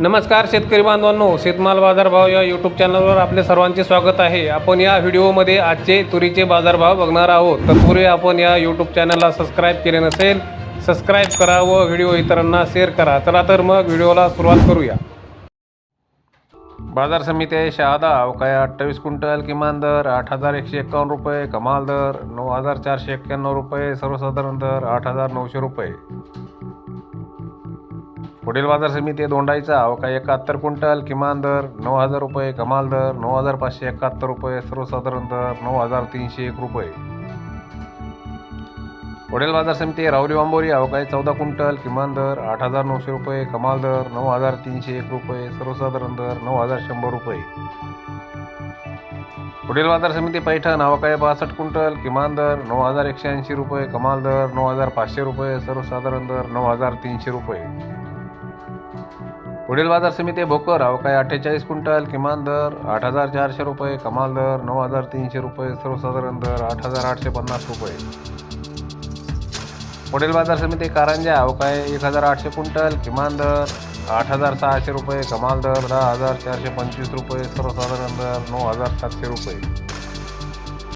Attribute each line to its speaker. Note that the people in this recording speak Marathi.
Speaker 1: नमस्कार शेतकरी बांधवांनो शेतमाल बाजारभाव या यूट्यूब चॅनलवर आपले सर्वांचे स्वागत आहे. आपण या व्हिडिओमध्ये आजचे तुरीचे बाजारभाव बघणार आहोत. तत्पूर्वी आपण या यूट्यूब चॅनलला सबस्क्राईब केले नसेल सबस्क्राईब करा व व्हिडिओ इतरांना शेअर करा. चला तर मग व्हिडिओला सुरुवात करूया. बाजार समिती आहे शहादा. अवकाय अठ्ठावीस क्विंटल किमान दर आठ हजार एकशे एकावन्न रुपये. कमाल दर नऊ हजार चारशे एक्क्याण्णव रुपये. सर्वसाधारण दर आठ हजार नऊशे रुपये. पुढील बाजार समिती दोंडाईचा. अवका एकाहत्तर क्विंटल किमान दर नऊ हजार रुपये कमाल दर नऊ हजार पाचशे एकाहत्तर रुपये सर्वसाधारण दर नऊ हजार तीनशे एक रुपये. पुढील बाजार समिती राहुरी रावरी वांबोरी अवकाय चौदा क्विंटल किमान दर आठ हजार नऊशे रुपये कमाल दर नऊ हजार तीनशे एक रुपये सर्वसाधारण दर नऊ हजार शंभर रुपये. पुढील बाजार समिती पैठण. अवकाळी बासष्ट क्विंटल किमान दर नऊ हजार एकशे ऐंशी रुपये कमाल दर नऊ हजार पाचशे रुपये सर्वसाधारण दर नऊ हजार तीनशे रुपये. पुढील बाजार समिती भोकर अवकाय अठ्ठेचाळीस क्विंटल किमान दर आठ हजार चारशे रुपये कमाल दर नऊ हजार तीनशे रुपये सर्वसाधारण दर आठ हजार आठशे पन्नास रुपये. पुढील बाजार समिती कारंजा अवकाय एक हजार आठशे क्विंटल किमान दर आठ हजार सहाशे रुपये कमाल दर दहा हजार चारशे पंचवीस रुपये सर्वसाधारण दर नऊ हजार सातशे रुपये.